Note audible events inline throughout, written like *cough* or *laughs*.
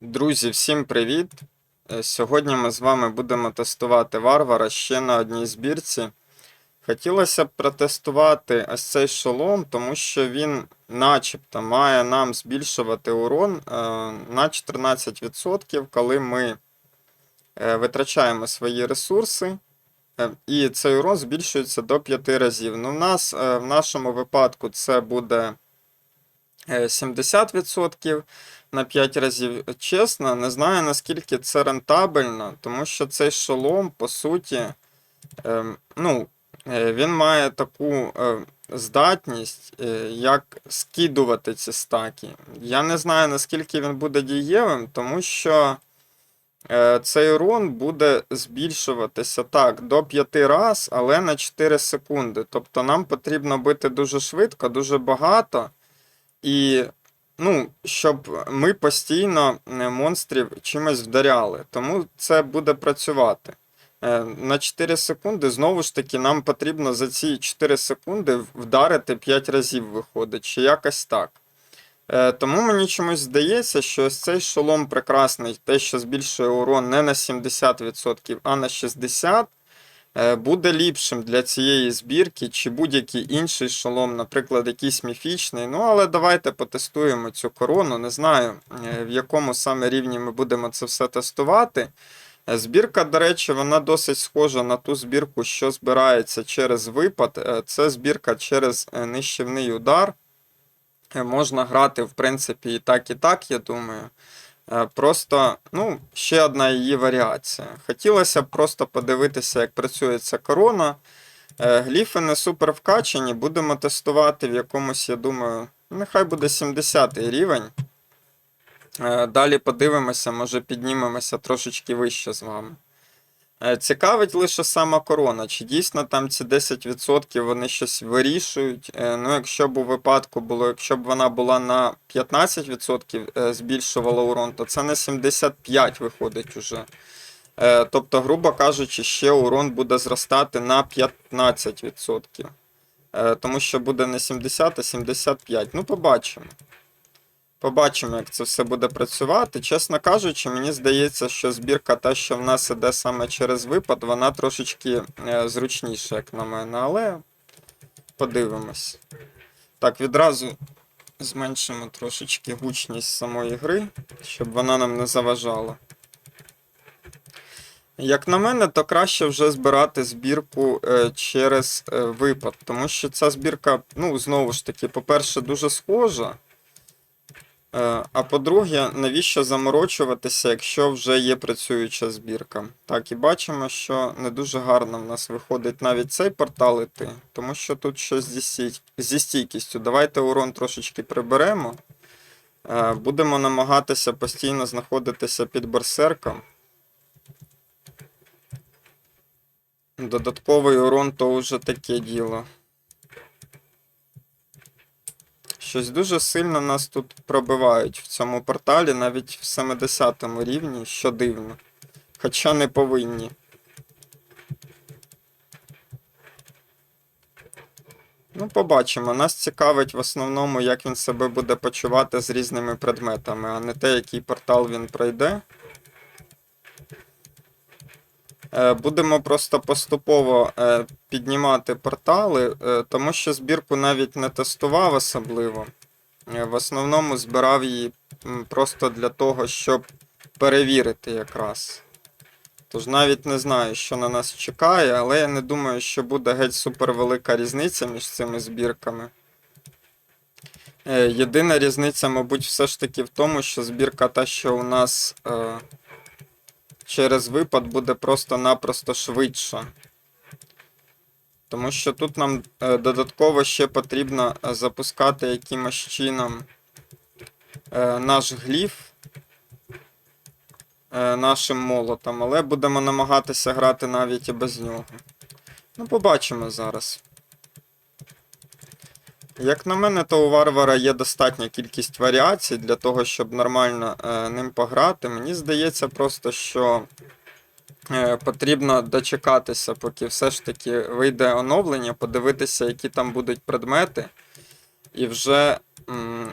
Друзі, всім привіт! Е, Сьогодні ми з вами будемо тестувати варвара ще на одній збірці. Хотілося б протестувати ось цей шолом, тому що він начебто має нам збільшувати урон е, на 14%, коли ми е, витрачаємо свої ресурси. І цей урон збільшується до 5 разів. Ну, в нас в нашому випадку це буде 70% на 5 разів. Чесно, не знаю наскільки це рентабельно, тому що цей шолом, по суті, ем, ну, е, він має таку е, здатність, е, як скидувати ці стаки. Я не знаю, наскільки він буде дієвим, тому що е, цей урон буде збільшуватися так до 5 раз, але на 4 секунди. Тобто нам потрібно бити дуже швидко, дуже багато. І ну, щоб ми постійно е, монстрів чимось вдаряли. Тому це буде працювати. Е, На 4 секунди, знову ж таки, нам потрібно за ці 4 секунди вдарити 5 разів, виходить, чи якось так. Е, Тому мені чомусь здається, що ось цей шолом прекрасний, те, що збільшує урон не на 70%, а на 60%, е, буде ліпшим для цієї збірки, чи будь-який інший шолом, наприклад, якийсь міфічний. Ну, але давайте потестуємо цю корону. Не знаю, е, в якому саме рівні ми будемо це все тестувати. Е, Збірка, до речі, вона досить схожа на ту збірку, що збирається через випад. Е, Це збірка через е, нищівний удар. Е, Можна грати, в принципі, і так, і так, я думаю. Е, Просто, ну, ще одна її варіація. Хотілося б просто подивитися, як працює ця корона. Е, Гліфи не супер вкачані, будемо тестувати в якомусь, я думаю, нехай буде 70 рівень. Е, Далі подивимося, може піднімемося трошечки вище з вами. Е, Цікавить лише сама корона, чи дійсно там ці 10% вони щось вирішують. Е, Ну, якщо б у випадку було, якщо б вона була на 15% е, збільшувала урон, то це на 75 виходить уже. Тобто, грубо кажучи, ще урон буде зростати на 15%. Е, Тому що буде не 70, а 75. Ну, побачимо. Побачимо, як це все буде працювати. Чесно кажучи, мені здається, що збірка, та, що в нас іде саме через випад, вона трошечки е, зручніша, як на мене, але подивимось. Так, відразу зменшимо трошечки гучність самої гри, щоб вона нам не заважала. Як на мене, то краще вже збирати збірку е, через е, випад, тому що ця збірка, ну, знову ж таки, по-перше, дуже схожа. Е, А по-друге, навіщо заморочуватися, якщо вже є працююча збірка? Так, і бачимо, що не дуже гарно в нас виходить навіть цей портал іти, тому що тут щось зі, стій- зі стійкістю. Давайте урон трошечки приберемо. Е, Будемо намагатися постійно знаходитися під берсерком. Додатковий урон то вже таке діло. Щось дуже сильно нас тут пробивають в цьому порталі, навіть в 70 рівні, що дивно. Хоча не повинні. Ну, побачимо. Нас цікавить в основному, як він себе буде почувати з різними предметами, а не те, який портал він пройде. Е, Будемо просто поступово е, піднімати портали, е, тому що збірку навіть не тестував особливо. В основному збирав її просто для того, щоб перевірити якраз. Тож навіть не знаю, що на нас чекає, але я не думаю, що буде геть супервелика різниця між цими збірками. Єдина різниця, мабуть, все ж таки в тому, що збірка та, що у нас. Через випад буде просто-напросто швидша. Тому що тут нам е, додатково ще потрібно е, запускати якимось чином е, наш гліф нашим молотом, але будемо намагатися грати навіть і без нього. Ну, побачимо зараз. Як на мене, то у варвара є достатня кількість варіацій для того, щоб нормально е, ним пограти. Мені здається просто, що е, потрібно дочекатися, поки все ж таки вийде оновлення, подивитися, які там будуть предмети, і вже м,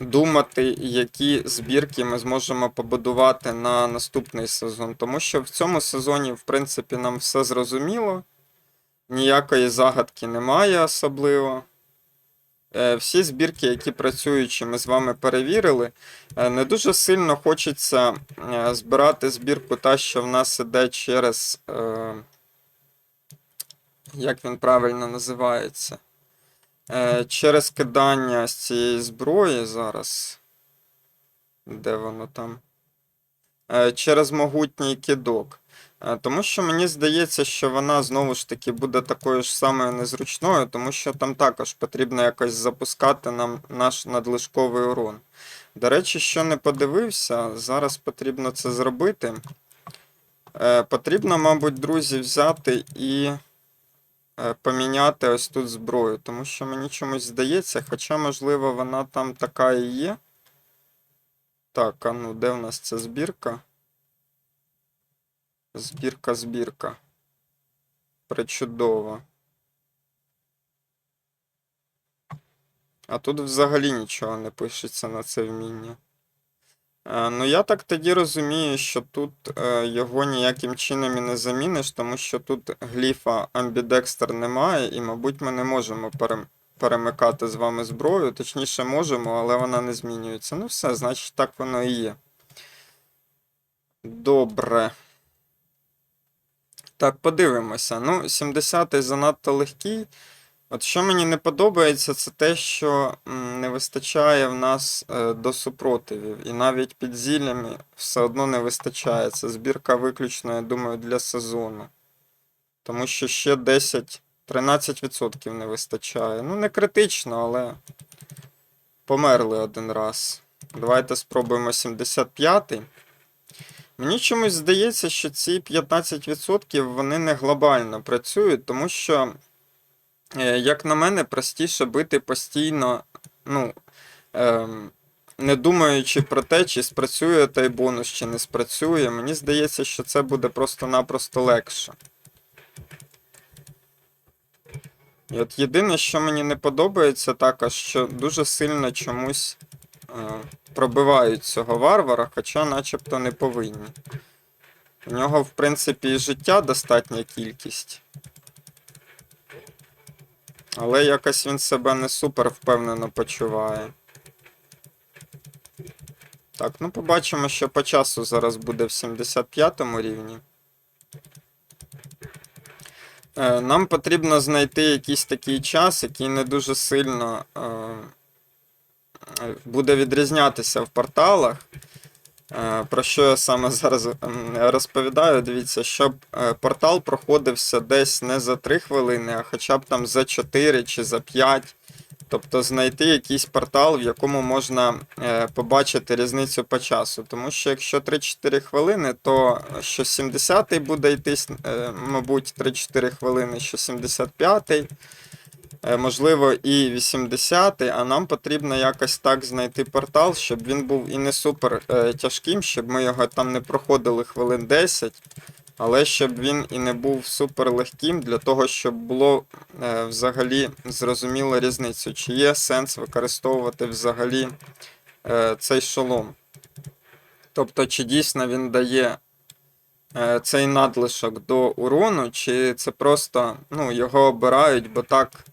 думати, які збірки ми зможемо побудувати на наступний сезон. Тому що в цьому сезоні, в принципі, нам все зрозуміло. Ніякої загадки немає особливо. Е, Всі збірки, які працюючі, ми з вами перевірили. Е, Не дуже сильно хочеться е, збирати збірку та, що в нас іде через. Як він правильно називається? Через кидання з цієї зброї зараз. Де воно там? Через могутній кидок. Тому що мені здається, що вона знову ж таки буде такою ж самою незручною, тому що там також потрібно якось запускати нам наш надлишковий урон. До речі, що не подивився, зараз потрібно це зробити. Е, Потрібно, мабуть, друзі, взяти і е, поміняти ось тут зброю, тому що мені чомусь здається, хоча, можливо, вона там така і є. Так, а ну, де в нас ця збірка? Збірка, збірка. Причудово. А тут взагалі нічого не пишеться на це вміння. Е, ну, я так тоді розумію, що тут е, його ніяким чином і не заміниш, тому що тут гліфа Ambidexter немає, і, мабуть, ми не можемо пере- перемикати з вами зброю. Точніше, можемо, але вона не змінюється. Ну, все, значить, так воно і є. Добре. Так, подивимося. Ну, 70-й занадто легкий. От що мені не подобається, це те, що не вистачає в нас е, до супротивів. І навіть під зіллями все одно не вистачає. Це збірка виключно, я думаю, для сезону. Тому що ще 10-13% не вистачає. Ну, не критично, але померли один раз. Давайте спробуємо 75-й. Мені чомусь здається, що ці 15% вони не глобально працюють, тому що, е, як на мене, простіше бити постійно, ну, ем, не думаючи про те, чи спрацює той бонус, чи не спрацює. Мені здається, що це буде просто-напросто легше. І от єдине, що мені не подобається, також, що дуже сильно чомусь пробивають цього варвара, хоча начебто не повинні. У нього, в принципі, і життя достатня кількість. Але якось він себе не супер впевнено почуває. Так, ну побачимо, що по часу зараз буде в 75 рівні. Е, Нам потрібно знайти якийсь такий час, який не дуже сильно е, е, буде відрізнятися в порталах. Е, Про що я саме зараз ем, розповідаю? Дивіться, щоб е, портал проходився десь не за 3 хвилини, а хоча б там за 4 чи за 5. Тобто знайти якийсь портал, в якому можна е, побачити різницю по часу. Тому що якщо 3-4 хвилини, то що 70-й буде йти, е, мабуть, 3-4 хвилини, що 75-й, е, можливо, і 80-й, а нам потрібно якось так знайти портал, щоб він був і не супер е, тяжким, щоб ми його там не проходили хвилин 10. Але щоб він і не був супер легким, для того, щоб було е, взагалі зрозуміло різницю, чи є сенс використовувати взагалі е, цей шолом. Тобто, чи дійсно він дає е, цей надлишок до урону, чи це просто ну, його обирають, бо так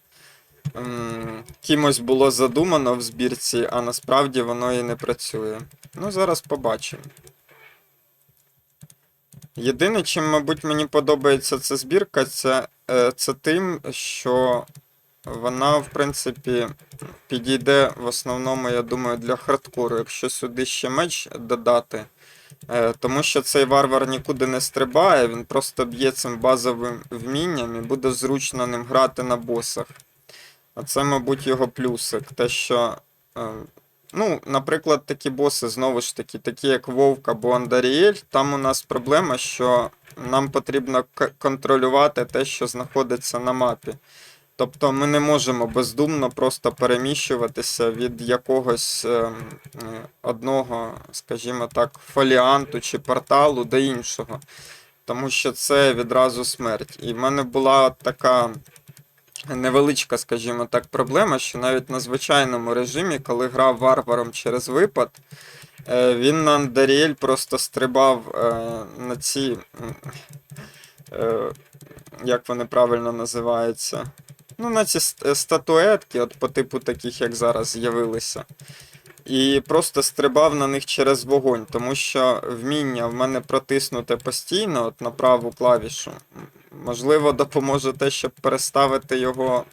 кимось було задумано в збірці, а насправді воно і не працює. Ну, зараз побачимо. Єдине, чим, мабуть, мені подобається ця збірка, це, е, це тим, що вона, в принципі, підійде в основному, я думаю, для хардкору, якщо сюди ще меч додати. Е, Тому що цей варвар нікуди не стрибає, він просто б'є цим базовим вмінням і буде зручно ним грати на босах. А це, мабуть, його плюсик. Те, що. е, Ну, наприклад, такі боси, знову ж таки, такі як Вовк або Андаріель, там у нас проблема, що нам потрібно контролювати те, що знаходиться на мапі. Тобто ми не можемо бездумно просто переміщуватися від якогось е, одного, скажімо так, фоліанту чи порталу до іншого. Тому що це відразу смерть. І в мене була така невеличка, скажімо так, проблема, що навіть на звичайному режимі, коли грав варваром через випад, е, він на Андаріель просто стрибав е, на ці. Е, як вони правильно називаються? Ну, на ці статуетки, от по типу таких, як зараз з'явилися. І просто стрибав на них через вогонь, тому що вміння в мене протиснуте постійно, от на праву клавішу. Можливо, допоможе те, щоб переставити його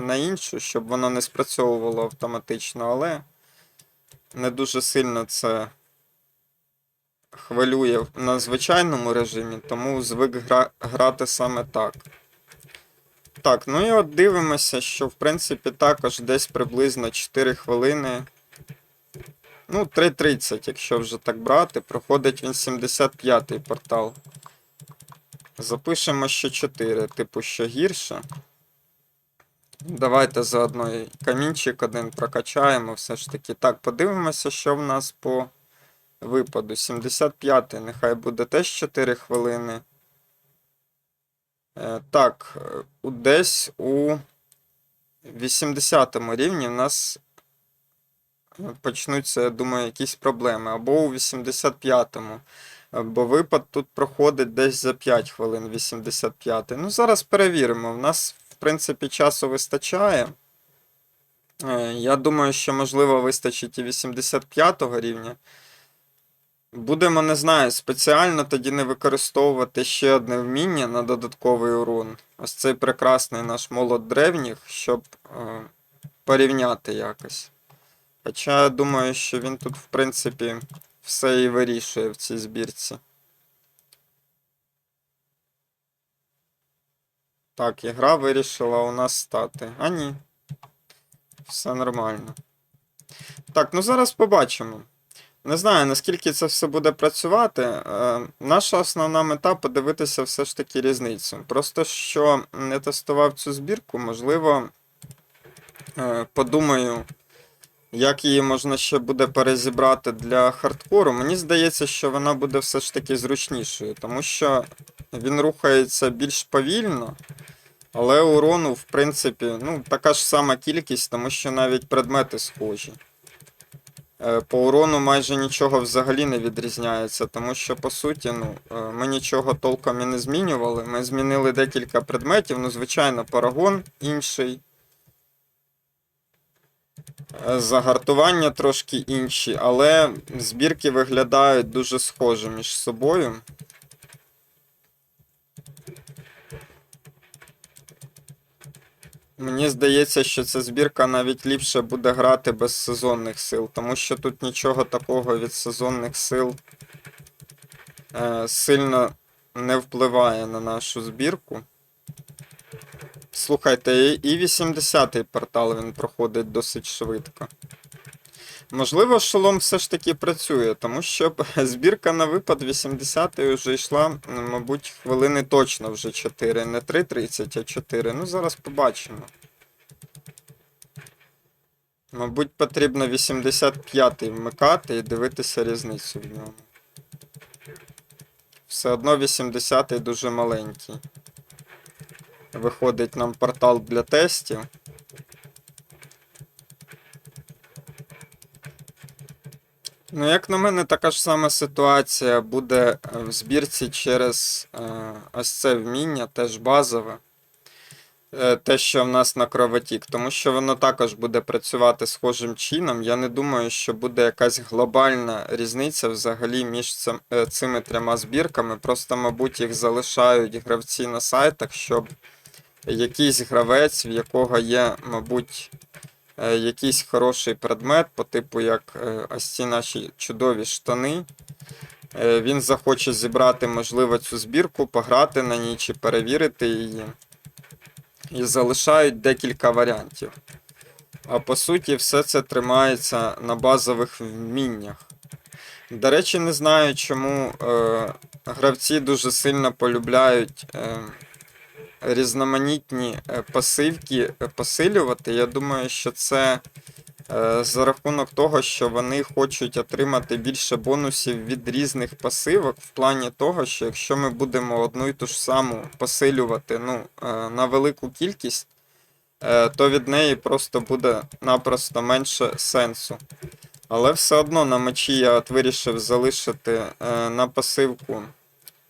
на іншу, щоб воно не спрацьовувало автоматично, але не дуже сильно це хвилює на звичайному режимі, тому звик гра- грати саме так. Так, ну і от дивимося, що в принципі також десь приблизно 4 хвилини. Ну, 3.30, якщо вже так брати, проходить він 75-й портал. Запишемо ще 4, типу, що гірше. Давайте заодно і камінчик один прокачаємо все ж таки. Так, подивимося, що в нас по випаду. 75-й, нехай буде теж 4 хвилини. Е, так, е, десь у 80 рівні в нас е, почнуться, я думаю, якісь проблеми. Або у 85-му. Бо випад тут проходить десь за 5 хвилин 85. Ну, зараз перевіримо. В нас, в принципі, часу вистачає. Е, Я думаю, що можливо вистачить і 85 рівня. Будемо, не знаю, спеціально тоді не використовувати ще одне вміння на додатковий урон. Ось цей прекрасний наш молот древніх, щоб е, порівняти якось. Хоча я думаю, що він тут, в принципі, все і вирішує в цій збірці. Так, ігра вирішила у нас стати. А ні. Все нормально. Так, ну зараз побачимо. Не знаю, наскільки це все буде працювати. Е, наша основна мета подивитися все ж таки різницю. Просто що не тестував цю збірку, можливо, е, подумаю, як її можна ще буде перезібрати для хардкору. Мені здається, що вона буде все ж таки зручнішою, тому що він рухається більш повільно. Але урону, в принципі, ну, така ж сама кількість, тому що навіть предмети схожі. Е, По урону майже нічого взагалі не відрізняється, тому що по суті, ну, е, ми нічого толком і не змінювали. Ми змінили декілька предметів, ну, звичайно, парагон інший. Загартування трошки інші, але збірки виглядають дуже схожі між собою. Мені здається, що ця збірка навіть ліпше буде грати без сезонних сил, тому що тут нічого такого від сезонних сил е, сильно не впливає на нашу збірку. Слухайте, і і 80-й портал він проходить досить швидко. Можливо, шолом все ж таки працює, тому що *laughs* збірка на випад 80-ї вже йшла, мабуть, хвилини точно вже 4, не 3.30, а 4. Ну, зараз побачимо. Мабуть, потрібно 85-й вмикати і дивитися різницю в ньому. Все одно 80-й дуже маленький. Виходить нам портал для тестів. Ну, як на мене, така ж сама ситуація буде е, в збірці через е, ось це вміння, теж базове. Е, те, що в нас на кровотік, тому що воно також буде працювати схожим чином. Я не думаю, що буде якась глобальна різниця взагалі між цим, цими трьома збірками. Просто, мабуть, їх залишають гравці на сайтах, щоб якийсь гравець, в якого є, мабуть, е, якийсь хороший предмет, по типу як е, ось ці наші чудові штани. Е, Він захоче зібрати, можливо, цю збірку, пограти на ній чи перевірити її. І залишають декілька варіантів. А по суті, все це тримається на базових вміннях. До речі, не знаю, чому е, гравці дуже сильно полюбляють е, різноманітні е, пасивки е, посилювати. Я думаю, що це е, за рахунок того, що вони хочуть отримати більше бонусів від різних пасивок, в плані того, що якщо ми будемо одну і ту ж саму посилювати ну, на велику кількість, то від неї просто буде напросто менше сенсу. Але все одно на мечі я от вирішив залишити на пасивку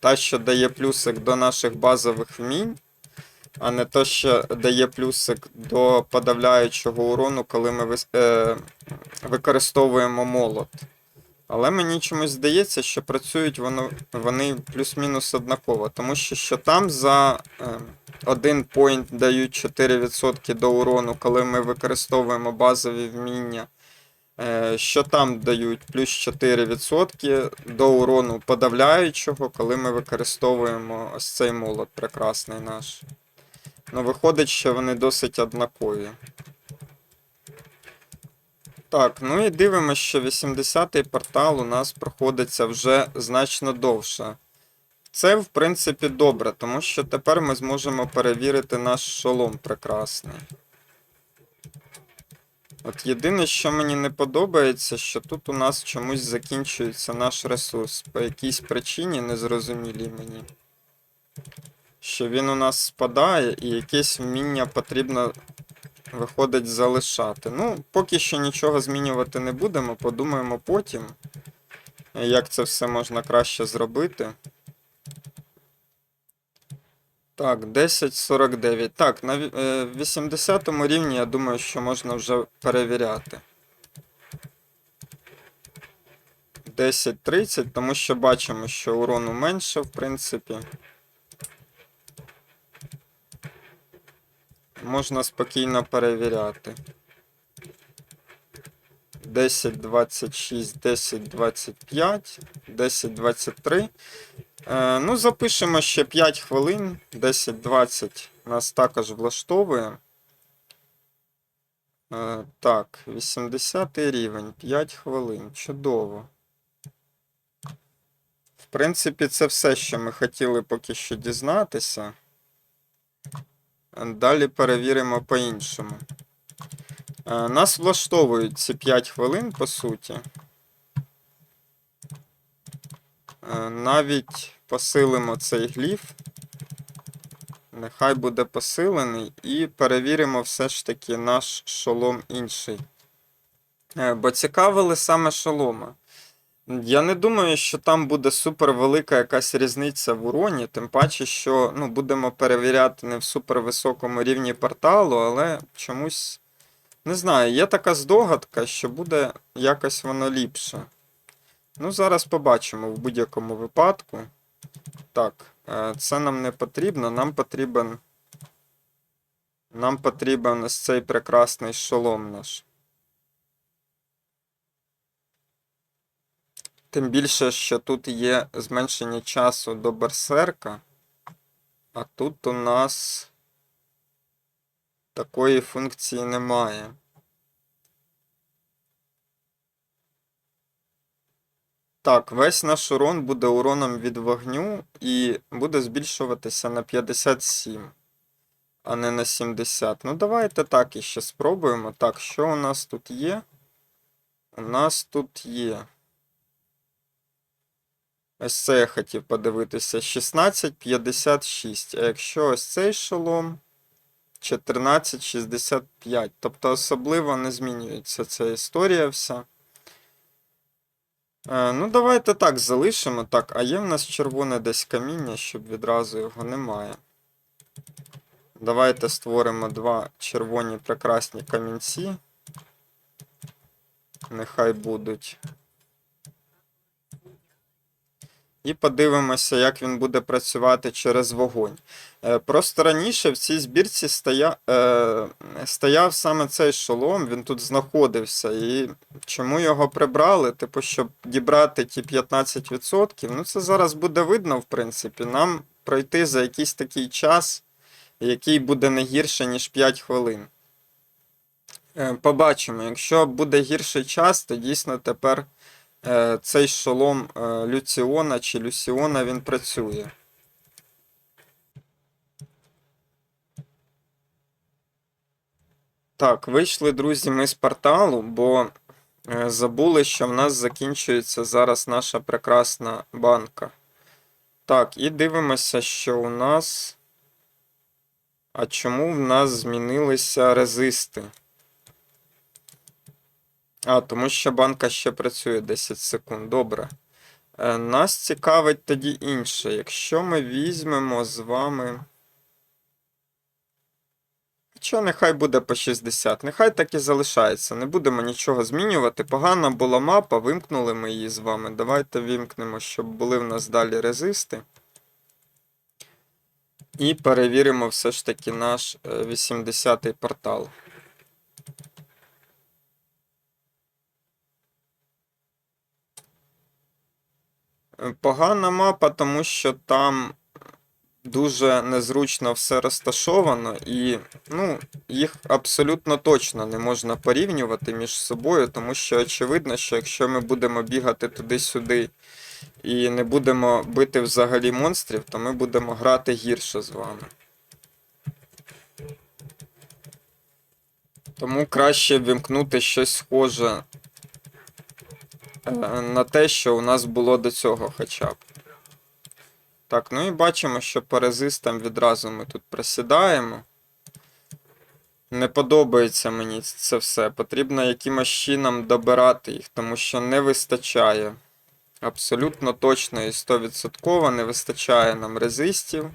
та, що дає плюсик до наших базових вмінь, а не то, що дає плюсик до подавляючого урону, коли ми е, використовуємо молот. Але мені чомусь здається, що працюють воно, вони плюс-мінус однаково, тому що, що там за е, один поінт дають 4% до урону, коли ми використовуємо базові вміння. Е, що там дають плюс 4% до урону подавляючого, коли ми використовуємо ось цей молот прекрасний наш. Ну, виходить, що вони досить однакові. Так, ну і дивимося, що 80-й портал у нас проходиться вже значно довше. Це, в принципі, добре, тому що тепер ми зможемо перевірити наш шолом прекрасний. От єдине, що мені не подобається, що тут у нас чомусь закінчується наш ресурс. По якійсь причині незрозумілій мені. Що він у нас спадає і якесь вміння потрібно виходить залишати. Ну, поки що нічого змінювати не будемо, подумаємо потім, як це все можна краще зробити. Так, 10.49. Так, на ві- е, 80 рівні, я думаю, що можна вже перевіряти. 10.30, тому що бачимо, що урону менше, в принципі. Можна спокійно перевіряти. 10.26, 10.25, 10.23. Е, ну, запишемо ще 5 хвилин. 10-20 нас також влаштовує. Е, так, 80 рівень, 5 хвилин. Чудово. В принципі, це все, що ми хотіли поки що дізнатися. Далі перевіримо по-іншому. Е, Нас влаштовують ці 5 хвилин, по суті. Е, Навіть посилимо цей гліф. Нехай буде посилений. І перевіримо все ж таки наш шолом інший. Е, Бо цікавили саме шолома. Я не думаю, що там буде супер велика якась різниця в уроні, тим паче, що ну, будемо перевіряти не в супервисокому рівні порталу, але чомусь. Не знаю, є така здогадка, що буде якось воно ліпше. Ну, зараз побачимо в будь-якому випадку. Так, е, це нам не потрібно. Нам потрібен. Нам потрібен ось цей прекрасний шолом наш. Тим більше, що тут є зменшення часу до берсерка. А тут у нас такої функції немає. Так, весь наш урон буде уроном від вогню і буде збільшуватися на 57, а не на 70. Ну, давайте так іще спробуємо. Так, що у нас тут є? У нас тут є. Ось це я хотів подивитися. 16,56. А якщо ось цей шолом 14,65. Тобто особливо не змінюється ця історія вся. Е, ну, давайте так залишимо. Так, а є в нас червоне десь каміння, щоб відразу його немає. Давайте створимо два червоні прекрасні камінці. Нехай будуть. І подивимося, як він буде працювати через вогонь. Е, Просто раніше в цій збірці стоя... е, стояв саме цей шолом, він тут знаходився. І чому його прибрали? Типу, щоб дібрати ті 15%. Ну, це зараз буде видно, в принципі. Нам пройти за якийсь такий час, який буде не гірше, ніж 5 хвилин. Е, Побачимо, якщо буде гірший час, то дійсно тепер цей шолом е, Люціона чи Люсіона він працює. Так, вийшли, друзі, ми з порталу, бо е, забули, що в нас закінчується зараз наша прекрасна банка. Так, і дивимося, що у нас А чому в нас змінилися резисти? А, тому що банка ще працює 10 секунд. Добре. Е, Нас цікавить тоді інше. Якщо ми візьмемо з вами. Хоча нехай буде по 60, нехай так і залишається. Не будемо нічого змінювати. Погана була мапа, вимкнули ми її з вами. Давайте вимкнемо, щоб були в нас далі резисти. І перевіримо все ж таки наш 80-й портал. Погана мапа, тому що там дуже незручно все розташовано, і ну, їх абсолютно точно не можна порівнювати між собою, тому що очевидно, що якщо ми будемо бігати туди-сюди і не будемо бити взагалі монстрів, то ми будемо грати гірше з вами. Тому краще вімкнути щось схоже на те, що у нас було до цього хоча б. Так, ну і бачимо, що по резистам відразу ми тут просідаємо. Не подобається мені це все. Потрібно якимось чином добирати їх, тому що не вистачає. Абсолютно точно і 100% не вистачає нам резистів.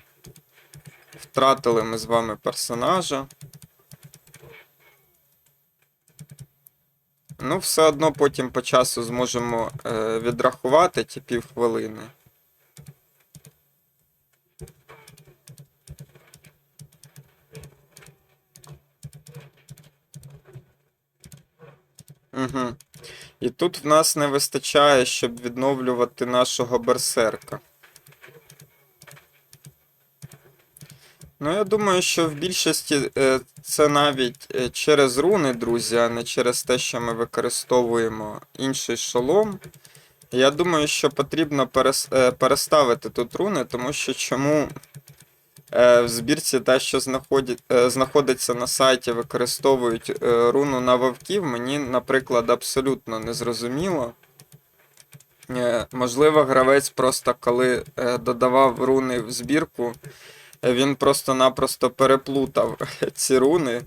Втратили ми з вами персонажа. Ну, все одно потім по часу зможемо е, відрахувати ті півхвилини. Угу. І тут в нас не вистачає, щоб відновлювати нашого берсерка. Ну, я думаю, що в більшості е, це навіть е, через руни, друзі, а не через те, що ми використовуємо інший шолом. Я думаю, що потрібно е, переставити тут руни, тому що чому в збірці те, що знаходиться на сайті, використовують руну на вовків, мені, наприклад, абсолютно не зрозуміло. Можливо, гравець просто коли додавав руни в збірку, він просто-напросто переплутав *laughs* ці руни.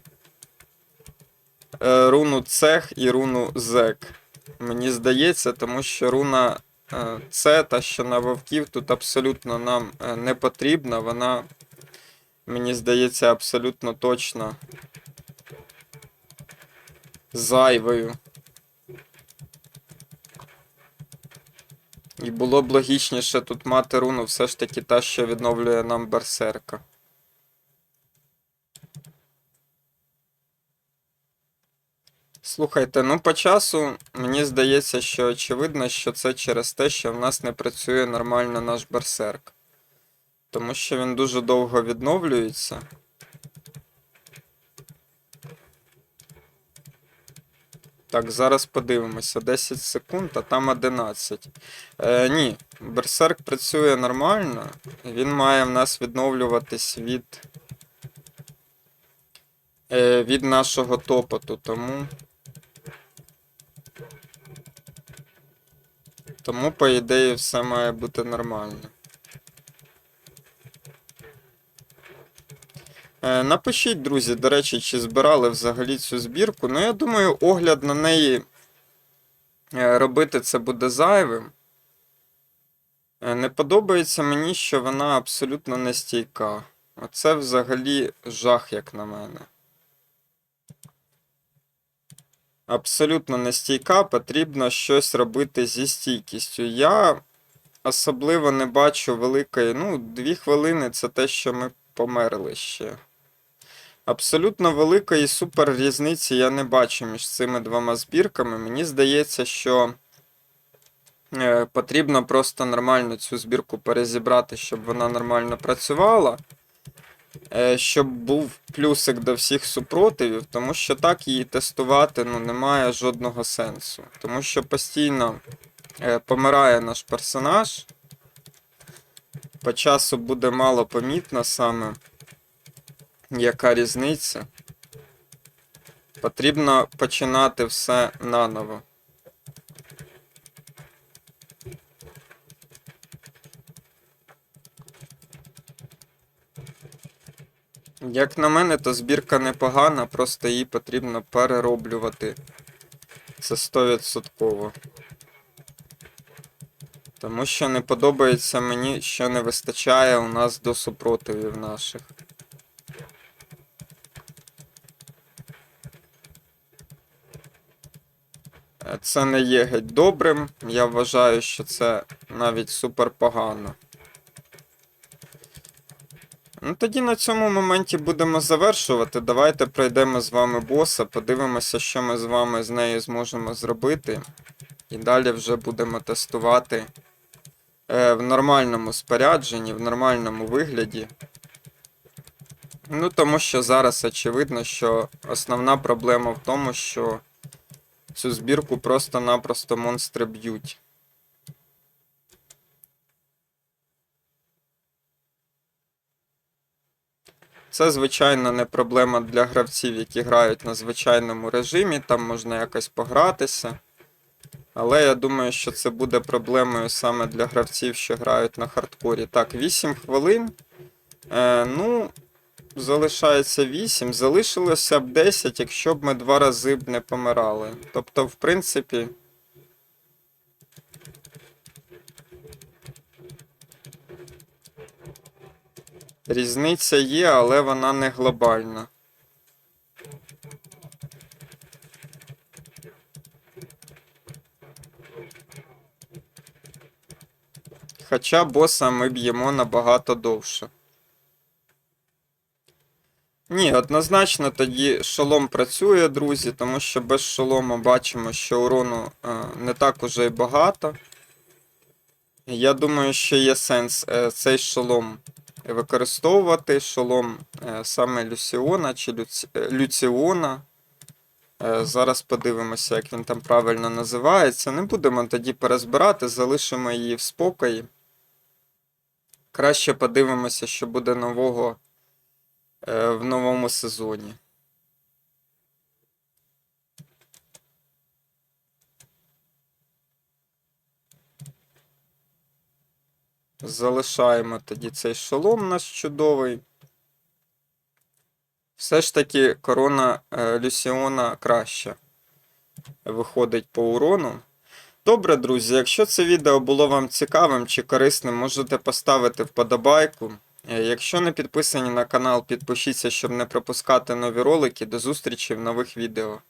Е, руну цех і руну зек. Мені здається, тому що руна е, це та що на вовків тут абсолютно нам е, не потрібна. Вона, мені здається, абсолютно точно зайвою. І було б логічніше тут мати руну все ж таки та, що відновлює нам берсерка. Слухайте, ну по часу мені здається, що очевидно, що це через те, що в нас не працює нормально наш берсерк. Тому що він дуже довго відновлюється. Так, зараз подивимося. 10 секунд, а там 11. Е, ні, берсерк працює нормально. Він має в нас відновлюватись від. Е, від нашого топоту, тому. Тому, по ідеї, все має бути нормально. Е, Напишіть, друзі, до речі, чи збирали взагалі цю збірку. Ну, я думаю, огляд на неї е, робити це буде зайвим. Е, Не подобається мені, що вона абсолютно не стійка. Оце взагалі жах, як на мене. Абсолютно не стійка, потрібно щось робити зі стійкістю. Я особливо не бачу великої. Ну, дві хвилини це те, що ми померли ще. Абсолютно великої супер різниці я не бачу між цими двома збірками. Мені здається, що е, потрібно просто нормально цю збірку перезібрати, щоб вона нормально працювала. Е, щоб був плюсик до всіх супротивів, тому що так її тестувати ну, немає жодного сенсу. Тому що постійно е, помирає наш персонаж. По часу буде мало помітно саме, яка різниця. Потрібно починати все наново. Як на мене, то збірка непогана, просто її потрібно перероблювати. Це 100%. Тому що не подобається мені, що не вистачає у нас до супротивів наших. Це не є геть добрим. Я вважаю, що це навіть супер погано. Ну тоді на цьому моменті будемо завершувати. Давайте пройдемо з вами боса, подивимося, що ми з вами з нею зможемо зробити. І далі вже будемо тестувати е, в нормальному спорядженні, в нормальному вигляді. Ну, тому що зараз очевидно, що основна проблема в тому, що цю збірку просто-напросто монстри б'ють. Це, звичайно, не проблема для гравців, які грають на звичайному режимі, там можна якось погратися. Але я думаю, що це буде проблемою саме для гравців, що грають на хардкорі. Так, 8 хвилин. Е, ну, залишається 8. Залишилося б 10, якщо б ми два рази б не помирали. Тобто, в принципі. Різниця є, але вона не глобальна. Хоча боса ми б'ємо набагато довше. Ні, однозначно тоді шолом працює, друзі, тому що без шолому бачимо, що урону е, не так уже й багато. Я думаю, що є сенс е, цей шолом використовувати, шолом е, саме Люсіона чи Люці... Люціона. Зараз подивимося, як він там правильно називається. Не будемо тоді перезбирати, залишимо її в спокої. Краще подивимося, що буде нового в новому сезоні. Залишаємо тоді цей шолом наш чудовий. Все ж таки корона е, Люсіона краща виходить по урону. Добре, друзі, якщо це відео було вам цікавим чи корисним, можете поставити вподобайку. Е, Якщо не підписані на канал, підпишіться, щоб не пропускати нові ролики. До зустрічі в нових відео.